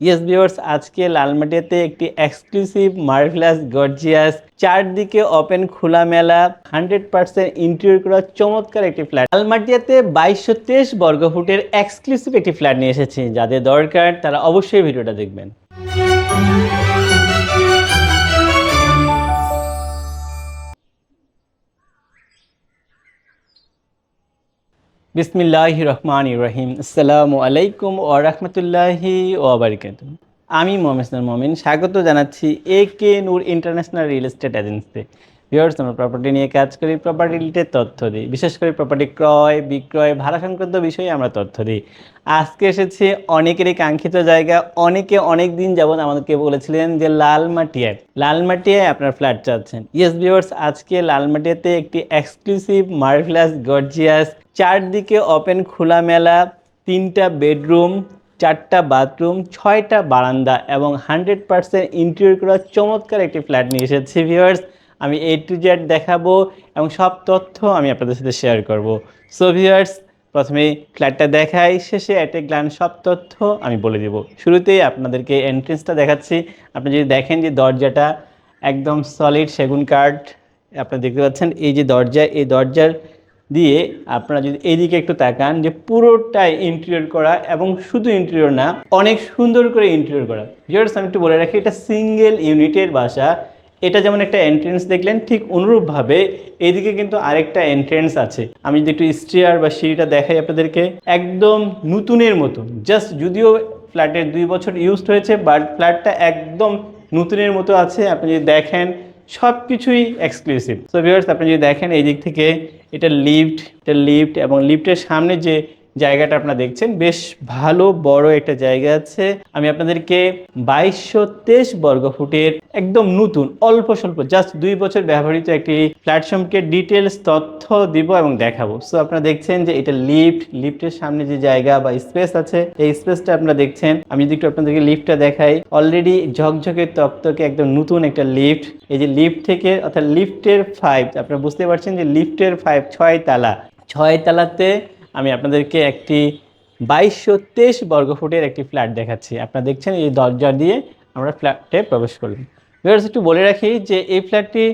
Yes viewers আজকে লালমাটিয়াতে একটি এক্সক্লুসিভ মার্ভেলাস গর্জিয়াস চারদিকে ওপেন খোলা মেলা হান্ড্রেড পার্সেন্ট ইন্টেরিয়র করা চমৎকার একটি ফ্ল্যাট লালমাটিয়াতে বাইশশো তেইশ বর্গফুটের এক্সক্লুসিভ একটি ফ্ল্যাট নিয়ে এসেছি। যাদের দরকার, তারা অবশ্যই ভিডিওটা দেখবেন। বিসমিল্লাহ রহমান রহিম। আসসালামু আলাইকুম ও রহমতুল্লাহি ও বারিকাত আমি মোহাম্মদ মোমিন, স্বাগত জানাচ্ছি A K Noor international real estate এজেন্সিতে। ভিউয়ার্স আমরা প্রপার্টি নিয়ে কাজ করি প্রপার্টি রিলেটেড তথ্য দিই। বিশেষ করে প্রপার্টি ক্রয়, বিক্রয়, ভাড়া সংক্রান্ত বিষয়ে আমরা তথ্য দিই। আজকে এসেছে অনেকেরই কাঙ্ক্ষিত জায়গা, অনেকে অনেক দিন যাবত আমাদেরকে বলেছিলেন যে লালমাটিয়ায় লালমাটিয়ায় আপনার ফ্ল্যাট চাচ্ছেন। ইয়েস ভিউয়ার্স আজকে লালমাটিয়াতে একটি এক্সক্লুসিভ মার্ভেলাস গর্জিয়াস চারদিকে ওপেন খোলামেলা তিনটা বেডরুম চারটা বাথরুম ছয়টা বারান্দা এবং হান্ড্রেড পার্সেন্ট ইন্টেরিয়র করা চমৎকার একটি ফ্ল্যাট নিয়ে এসেছি ভিউয়ার্স আমি এ টু জেড দেখাবো এবং সব তথ্য আমি আপনাদের সাথে শেয়ার করব। সো ভিউয়ার্স প্রথমে ফ্ল্যাটটা দেখাই, শেষে অ্যাট এ গ্লান সব তথ্য আমি বলে দেব। শুরুতেই আপনাদেরকে এন্ট্রেন্সটা দেখাচ্ছি। আপনি যদি দেখেন যে দরজাটা একদম সলিড সেগুন কাঠ আপনারা দেখতে পাচ্ছেন এই যে দরজা, এই দরজার দিয়ে আপনারা যদি এইদিকে একটু তাকান যে পুরোটাই ইন্টেরিয়র করা এবং শুধু ইন্টেরিয়র না, অনেক সুন্দর করে ইন্টেরিয়র করা। ভিউয়ার্স আমি একটু বলে রাখি, এটা সিঙ্গেল ইউনিটের বাসা। এটা যেমন একটা এন্ট্রেন্স দেখলেন, ঠিক অনুরূপভাবে এদিকে কিন্তু আরেকটা এন্ট্রেন্স আছে। আমি যদি একটু স্ট্রিয়ার বা সিঁড়িটা দেখাই আপনাদেরকে, একদম নতুনের মতো। জাস্ট যদিও ফ্ল্যাটের দুই বছর ইউজড হয়েছে বাট ফ্ল্যাটটা একদম নতুনের মতো আছে। আপনি যদি দেখেন সব কিছুই এক্সক্লুসিভ সো ভিউয়ার্স আপনি যদি দেখেন এই দিক থেকে এটা লিফট এটা লিফট এবং লিফটের সামনে যে জায়গাটা আপনারা দেখছেন। বেশ ভালো, বড় একটা জায়গা আছে। আমি আপনাদেরকে বাইশশো তেইশ বর্গফুটের একদম নতুন, অল্প স্বল্প জাস্ট দুই বছর ব্যবহৃত একটি প্ল্যাটফর্মকে ডিটেলস তথ্য দিব এবং দেখাবো। সো আপনারা দেখছেন যে এটা লিফট লিফটের সামনে যে জায়গা বা স্পেস আছে, এই স্পেসটা আপনারা দেখছেন। আমি যদি একটু আপনাদেরকে লিফটটা দেখাই অলরেডি ঝকঝকে তক্তকে একদম নতুন একটা লিফট এই যে লিফট থেকে, অর্থাৎ লিফটের ফাইভ আপনারা বুঝতে পারছেন যে লিফটের ফাইভ ছয় তালা। ছয় তালাতে আমি আপনাদেরকে একটি বাইশশো তেইশ বর্গফুটের একটি ফ্ল্যাট দেখাচ্ছি। আপনারা দেখছেন এই দরজা দিয়ে আমরা ফ্ল্যাটে প্রবেশ করলাম। ভিউয়ার্স একটু বলে রাখি যে এই ফ্ল্যাটটি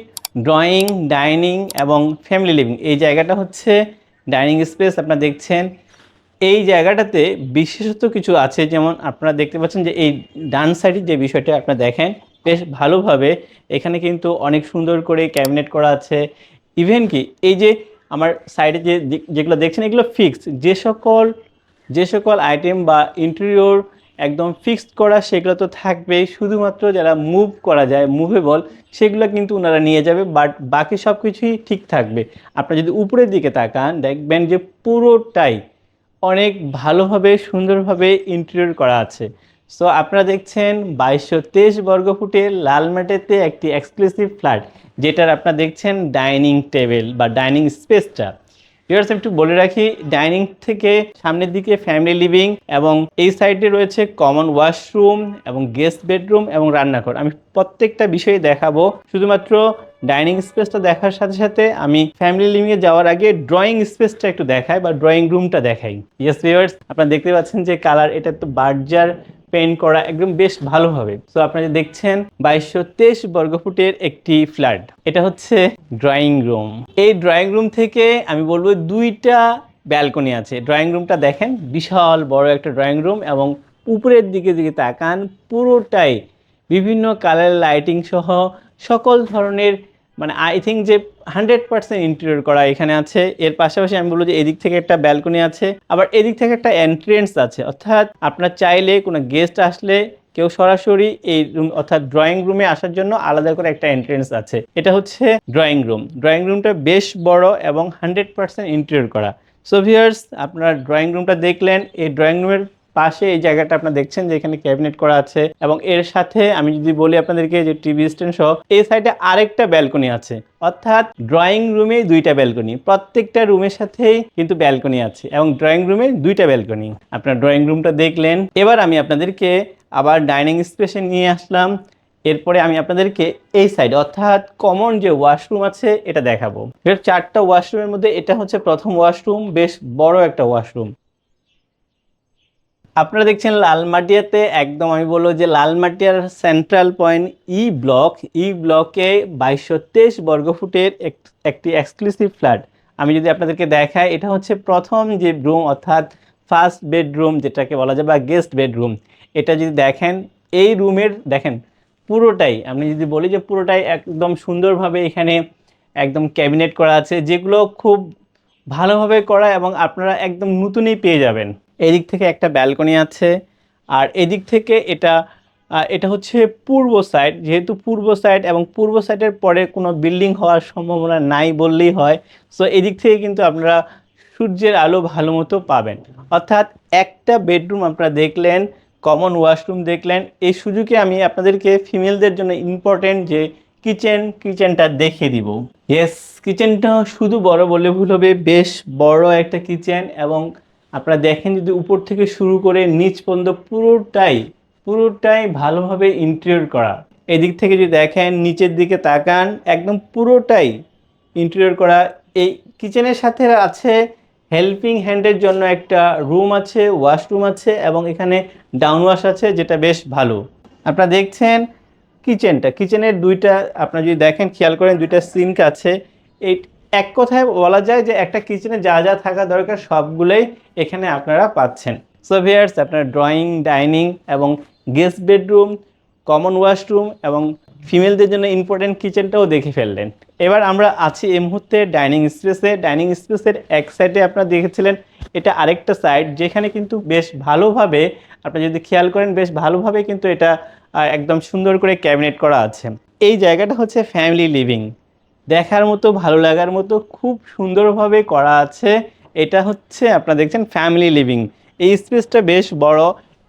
ড্রয়িং, ডাইনিং এবং ফ্যামিলি লিভিং, এই জায়গাটা হচ্ছে ডাইনিং স্পেস। আপনারা দেখছেন এই জায়গাটাতে বিশেষত কিছু আছে, যেমন আপনারা দেখতে পাচ্ছেন যে এই ডান সাইডের যে বিষয়টা আপনারা দেখেন, বেশ ভালোভাবে এখানে কিন্তু অনেক সুন্দর করে ক্যাবিনেট করা আছে। ইভেন কি এই যে আমার সাইডে যে যেগুলো দেখছেন, এগুলো ফিক্সড যে সকল যে সকল আইটেম বা ইন্টেরিয়র একদম ফিক্সড করা, সেগুলো তো থাকবেই। শুধুমাত্র যারা মুভ করা যায় মুভেবল সেগুলো কিন্তু ওনারা নিয়ে যাবে বাট বাকি সব কিছুই ঠিক থাকবে। আপনারা যদি উপরের দিকে তাকান, দেখবেন যে পুরোটাই অনেক ভালোভাবে, সুন্দরভাবে ইন্টেরিয়র করা আছে। সো আপনারা দেখছেন বাইশশো তেইশ বর্গফুটের লালমাটিতে একটি এক্সক্লুসিভ ফ্ল্যাট যেটার আপনারা দেখছেন ডাইনিং টেবিল বা ডাইনিং স্পেসটা ভিউয়ার্স একটু বলে রাখি ডাইনিং থেকে সামনের দিকে ফ্যামিলি লিভিং এবং এই সাইডে রয়েছে কমন ওয়াশরুম এবং গেস্ট বেডরুম এবং রান্নাঘর। আমি প্রত্যেকটা বিষয়ে দেখাবো। শুধুমাত্র ডাইনিং স্পেসটা দেখার সাথে সাথে আমি ফ্যামিলি লিভিংয়ে যাওয়ার আগে ড্রয়িং স্পেসটা একটু দেখাই বা ড্রয়িং রুমটা দেখাই। ইয়েস ভিউয়ার্স আপনারা দেখতে পাচ্ছেন যে কালার এটা তো বার্জার পেন্ট করা একদম বেশ ভালোভাবে। তো আপনারা দেখছেন, বাইশশো তেইশ বর্গফুটের একটি ফ্ল্যাট, এটা হচ্ছে ড্রয়িং রুম এই ড্রয়িং রুম থেকে আমি বলব দুইটা ব্যালকনি আছে। ড্রয়িং রুমটা দেখেন, বিশাল বড় একটা ড্রয়িং রুম এবং উপরের দিকে দিকে তাকান, পুরোটাই বিভিন্ন কালার লাইটিং সহ সকল ধরনের মানে আই থিঙ্ক যে হান্ড্রেড পার্সেন্ট ইন্টেরিয়র করা এখানে আছে। এর পাশাপাশি আমি বলব যে এদিক থেকে একটা ব্যালকনি আছে, আবার এদিক থেকে একটা এন্ট্রেন্স আছে। অর্থাৎ আপনার চাইলে কোনো গেস্ট আসলে কেউ সরাসরি এই রুম অর্থাৎ ড্রয়িং রুমে আসার জন্য আলাদা করে একটা এন্ট্রেন্স আছে। এটা হচ্ছে ড্রয়িং রুম ড্রয়িং রুমটা বেশ বড় এবং হান্ড্রেড পার্সেন্ট ইন্টেরিয়র করা। সো ভিউয়ার্স আপনার ড্রয়িং রুমটা দেখলেন। এই ড্রয়িং রুমের পাশে এই জায়গাটা আপনারা দেখছেন যে এখানে ক্যাবিনেট করা আছে এবং এর সাথে আমি যদি বলি আপনাদেরকে যে টিভি স্ট্যান্ড সহ, এই সাইডে আরেকটা ব্যালকনি আছে। অর্থাৎ ড্রয়িং রুমে দুইটা ব্যালকনি প্রত্যেকটা রুমের সাথেই কিন্তু ব্যালকনি আছে এবং ড্রয়িং রুমে দুইটা ব্যালকনি আপনার ড্রয়িং রুমটা দেখলেন। এবার আমি আপনাদেরকে আবার ডাইনিং স্পেসে নিয়ে আসলাম। এরপরে আমি আপনাদেরকে এই সাইড অর্থাৎ কমন যে ওয়াশরুম আছে, এটা দেখাবো। চারটা ওয়াশরুমের মধ্যে এটা হচ্ছে প্রথম ওয়াশরুম বেশ বড় একটা ওয়াশরুম আপনারা দেখছেন লালমাটিয়াতে একদম আমি বলব যে লালমাটিয়ার central point E block E ব্লকে বাইশশো তেইশ বর্গফুটের এক- একটি এক্সক্লুসিভ ফ্ল্যাট আমি যদি আপনাদেরকে দেখাই, এটা হচ্ছে প্রথম যে রুম অর্থাৎ ফার্স্ট বেডরুম যেটাকে বলা যায় বা গেস্ট বেডরুম এটা যদি দেখেন, এই রুমের, দেখেন, পুরোটাই, আমি যদি বলি যে পুরোটাই একদম সুন্দরভাবে এখানে একদম ক্যাবিনেট করা আছে, যেগুলো খুব ভালোভাবে করা এবং আপনারা একদম নতুনই পেয়ে যাবেন। এদিক থেকে একটা ব্যালকনি আছে, আর এদিক থেকে এটা এটা হচ্ছে পূর্ব সাইড যেহেতু পূর্ব সাইড এবং পূর্ব সাইডের পরে কোনো বিল্ডিং হওয়ার সম্ভাবনা নাই বললেই হয়। সো এদিক থেকে কিন্তু আপনারা সূর্যের আলো ভালো মতো পাবেন। অর্থাৎ একটা বেডরুম আপনারা দেখলেন কমন ওয়াশরুম দেখলেন, এই সুযোগে আমি আপনাদেরকে ফিমেলদের জন্য ইম্পর্টেন্ট যে কিচেন কিচেনটা দেখিয়ে দিব। ইয়েস কিচেনটা শুধু বড় বলে ভুল হবে, বেশ বড় একটা কিচেন এবং আপনারা দেখেন যদি উপর থেকে শুরু করে নিচ পর্যন্ত পুরোটাই পুরোটাই ভালোভাবে ইন্টেরিয়র করা। এদিক থেকে যদি দেখেন, নিচের দিকে তাকান, একদম পুরোটাই ইন্টেরিয়র করা। এই কিচেনের সাথে আছে হেল্পিং হ্যান্ডের জন্য একটা রুম আছে ওয়াশরুম আছে এবং এখানে ডাউন ওয়াশ আছে, যেটা বেশ ভালো। আপনারা দেখছেন কিচেনটা কিচেনের দুইটা, আপনারা যদি দেখেন, খেয়াল করেন দুইটা সিঙ্ক আছে। এই এক কথায় বলা যায় যে একটা কিচেনে যা যা থাকা দরকার সবগুলোই এখানে আপনারা পাচ্ছেন। সো ভিয়ার্স আপনার ড্রয়িং ডাইনিং এবং গেস্ট বেডরুম কমন ওয়াশরুম এবং ফিমেলদের জন্য ইম্পর্টেন্ট কিচেনটাও দেখে ফেললেন। এবার আমরা আছি এই মুহূর্তে ডাইনিং স্পেসে ডাইনিং স্পেসের এক সাইডে আপনারা দেখেছিলেন, এটা আরেকটা সাইড যেখানে কিন্তু বেশ ভালোভাবে, আপনি যদি খেয়াল করেন, বেশ ভালোভাবে কিন্তু এটা একদম সুন্দর করে ক্যাবিনেট করা আছে। এই জায়গাটা হচ্ছে ফ্যামিলি লিভিং দেখার মতো, ভালো লাগার মতো খুব সুন্দরভাবে করা আছে। এটা হচ্ছে, আপনারা দেখছেন ফ্যামিলি লিভিং এই স্পেসটা বেশ বড়।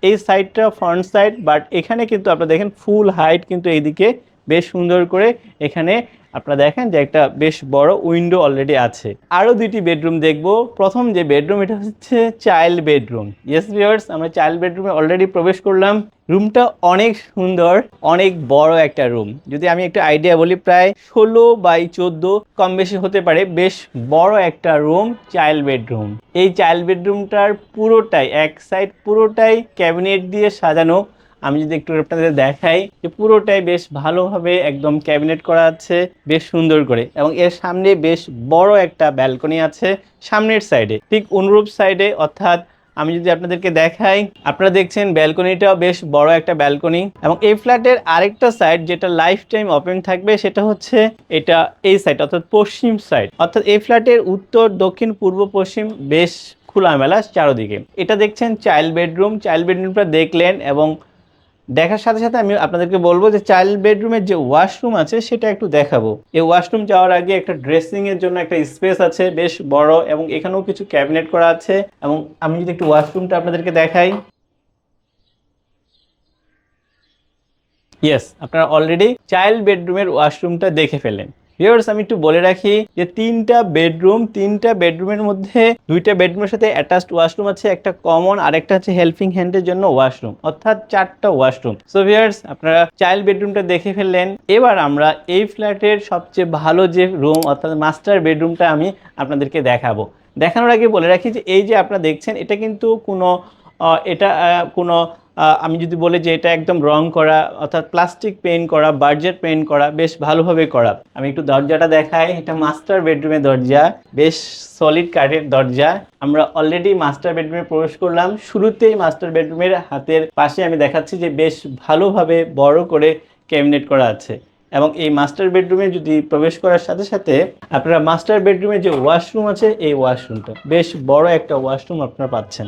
এই সাইডটা ফ্রন্ট সাইড বাট এখানে কিন্তু আপনারা দেখেন ফুল হাইট কিন্তু এইদিকে বেশ সুন্দর করে এখানে আপনারা দেখেন যে একটা বেশ বড় উইন্ডো অলরেডি আছে। আরও দুইটি বেডরুম দেখব। প্রথম যে বেডরুম, এটা হচ্ছে চাইল্ড বেডরুম। ইয়েস ভিউয়ার্স আমরা চাইল্ড বেডরুমে অলরেডি প্রবেশ করলাম। রুমটা অনেক সুন্দর, অনেক বড় একটা রুম। যদি আমি একটা আইডিয়া বলি, প্রায় ষোলো বাই চোদ্দ, কম বেশি হতে পারে, বেশ বড় একটা রুম, চাইল্ড বেডরুম। এই চাইল্ড বেডরুমটার পুরোটাই, এক সাইড পুরোটাই ক্যাবিনেট দিয়ে সাজানো। আমি যদি একটু আপনাদের দেখাই যে পুরোটাই বেশ ভালোভাবে একদম ক্যাবিনেট করা আছে, বেশ সুন্দর করে এবং এর সামনে বেশ বড় একটা ব্যালকনি আছে সামনের সাইডে ঠিক অনুরূপ সাইডে অর্থাৎ আমি যদি আপনাদেরকে দেখাই, আপনারা দেখছেন ব্যালকনিটাও বেশ বড় একটা ব্যালকনি এবং এই ফ্ল্যাটের আরেকটা সাইড যেটা লাইফ টাইম ওপেন থাকবে সেটা হচ্ছে এটা এই সাইড অর্থাৎ পশ্চিম সাইড অর্থাৎ এই ফ্ল্যাটের উত্তর, দক্ষিণ, পূর্ব, পশ্চিম বেশ খোলামেলা চারোদিকে। এটা দেখছেন চাইল্ড বেডরুম চাইল্ড বেডরুমটা দেখলেন এবং দেখার সাথে সাথে আমি আপনাদেরকে বলব যে চাইল্ড বেডরুমের যে ওয়াশরুম আছে, সেটা একটু দেখাবো। এই ওয়াশরুম যাওয়ার আগে একটা ড্রেসিং এর জন্য একটা স্পেস আছে, বেশ বড় এবং এখানেও কিছু ক্যাবিনেট করা আছে এবং আমি যদি একটু ওয়াশরুমটা আপনাদেরকে দেখাই। ইয়েস আপনারা অলরেডি চাইল্ড বেডরুমের ওয়াশরুমটা দেখে ফেলেন ভিউয়ার্স আমি একটু বলে রাখি যে তিনটা বেডরুম তিনটা বেডরুমের মধ্যে দুইটা বেডরুমের সাথে অ্যাটাচড ওয়াশরুম আছে, একটা কমন আর একটা হচ্ছে হেল্পিং হ্যান্ডের জন্য ওয়াশরুম অর্থাৎ চারটা ওয়াশরুম সো ভিউয়ার্স আপনারা চাইল্ড বেডরুমটা দেখে ফেললেন। এবার আমরা এই ফ্ল্যাটের সবচেয়ে ভালো যে রুম অর্থাৎ মাস্টার বেডরুমটা আমি আপনাদেরকে দেখাবো। দেখানোর আগে বলে রাখি যে, এই যে আপনারা দেখছেন, এটা কিন্তু কোনো এটা কোনো আমি যদি বলি যে এটা একদম রং করা, অর্থাৎ প্লাস্টিক পেইন্ট করা বার্জেট পেইন্ট করা, বেশ ভালোভাবে করা। আমি একটু দরজাটা দেখাই, এটা মাস্টার বেডরুমের দরজা, বেশ সলিড কাঠের দরজা। আমরা অলরেডি মাস্টার বেডরুমে প্রবেশ করলাম। শুরুতেই মাস্টার বেডরুমের হাতের পাশে আমি দেখাচ্ছি যে বেশ ভালোভাবে বড় করে ক্যাবিনেট করা আছে। এবং এই মাস্টার বেডরুমে যদি প্রবেশ করার সাথে সাথে আপনারা মাস্টার বেডরুমে যে ওয়াশরুম আছে, এই ওয়াশরুমটা বেশ বড় একটা ওয়াশরুম আপনারা পাচ্ছেন।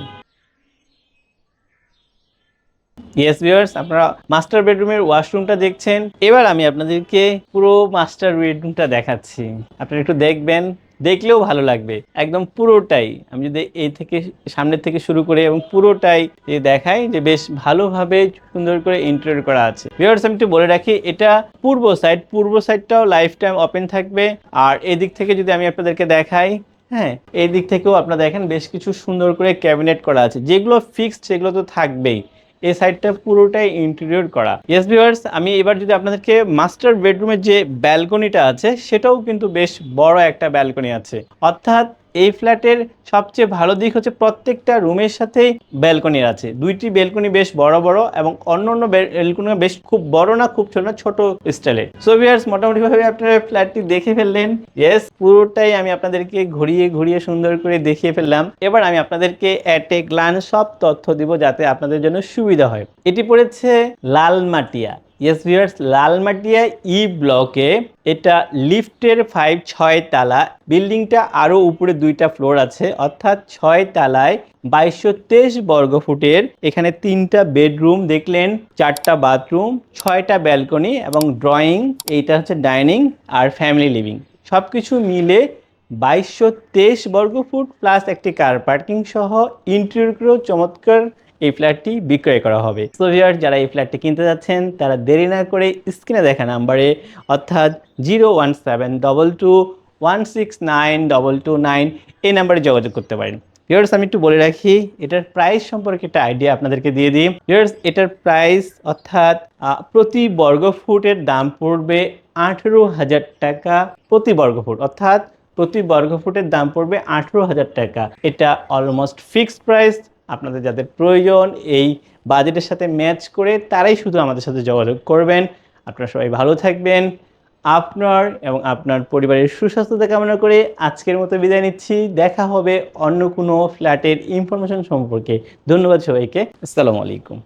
ইয়েস ভিউয়ার্স আপনারা মাস্টার বেডরুমের ওয়াশরুমটা দেখছেন। এবার আমি আপনাদেরকে পুরো মাস্টার বেডরুমটা দেখাচ্ছি। আপনারা একটু দেখবেন, দেখলেও ভালো লাগবে। একদম পুরোটাই, আমি যদি এই থেকে সামনের থেকে শুরু করে এবং পুরোটাই যে দেখাই যে বেশ ভালোভাবে সুন্দর করে ইন্টারিয়র করা আছে। ভিউয়ার্স আমি একটু বলে রাখি, এটা পূর্ব সাইড পূর্ব সাইডটাও লাইফ টাইম ওপেন থাকবে। আর এদিক থেকে যদি আমি আপনাদেরকে দেখাই হ্যাঁ এই দিক থেকেও আপনারা দেখেন বেশ কিছু সুন্দর করে ক্যাবিনেট করা আছে। যেগুলো ফিক্সড সেগুলো তো থাকবেই। এই সাইডটা পুরোটাই ইন্টেরিয়র করা। ইয়েস ভিউয়ার্স আমি এবার যদি আপনাদেরকে মাস্টার বেডরুমের যে ব্যালকনিটা আছে, সেটাও কিন্তু বেশ বড় একটা ব্যালকনি আছে। অর্থাৎ এই ফ্ল্যাটের সবচেয়ে ভালো দিক হচ্ছে প্রত্যেকটা রুমের সাথেই ব্যালকনি আছে। দুইটি ব্যালকনি বেশ বড় বড় এবং অন্য অন্য ব্যালকনি বেশ খুব বড় না, খুব ছোট না, ছোট স্টাইলের সো মোটামুটি ভাবে আপনারা ফ্ল্যাটটি দেখে ফেললেন। ইয়েস পুরোটাই আমি আপনাদেরকে ঘুরিয়ে ঘুরিয়ে সুন্দর করে দেখিয়ে ফেললাম। এবার আমি আপনাদেরকে অ্যাট এ গ্লান্স সব তথ্য দিব যাতে আপনাদের জন্য সুবিধা হয়। এটি পড়েছে Lalmatia. Yes viewers Lalmatia E ব্লকে এটা লিফটের ফাইভ ছয় তালা, বিল্ডিংটা আরও উপরে দুইটা ফ্লোর আছে, অর্থাৎ ছয় তালায় বাইশশো তেইশ বর্গ ফুটের এখানে তিনটা বেডরুম দেখলেন চারটা বাথরুম ছয়টা ব্যালকনি এবং ড্রয়িং এইটা হচ্ছে ডাইনিং আর ফ্যামিলি লিভিং সব কিছু মিলে বাইশশো তেইশ বর্গ ফুট প্লাস একটি কার পার্কিং সহ ইন্টেরিয়র চমৎকার এই ফ্ল্যাটটি বিক্রয় করা হবে। সো ভিউয়ার যারা এই ফ্ল্যাটটি কিনতে যাচ্ছেন, তারা দেরি না করে স্ক্রিনে দেখা নাম্বারে, অর্থাৎ zero one seven double two one six nine double two nine, এই নাম্বারে যোগাযোগ করতে পারেন। ভিউয়ার্স আমি একটু বলে রাখি, এটার প্রাইস সম্পর্কে একটা আইডিয়া আপনাদেরকে দিয়ে দিই। ভিউয়ার্স এটার প্রাইস অর্থাৎ প্রতি বর্গ ফুটের দাম পড়বে আঠেরো হাজার টাকা প্রতি বর্গ ফুট। অর্থাৎ, প্রতি বর্গ ফুটের দাম পড়বে আঠেরো হাজার টাকা। এটা অলমোস্ট ফিক্সড প্রাইস আপনাদের যাদের প্রয়োজন এই বাজেটের সাথে ম্যাচ করে তারাই শুধু আমাদের সাথে যোগাযোগ করবেন। আপনারা সবাই ভালো থাকবেন। আপনার এবং আপনার পরিবারের সুস্বাস্থ্যতা কামনা করে আজকের মতো বিদায় নিচ্ছি। দেখা হবে অন্য কোনো ফ্ল্যাটের ইনফরমেশন সম্পর্কে। ধন্যবাদ সবাইকে। আসসালামু আলাইকুম।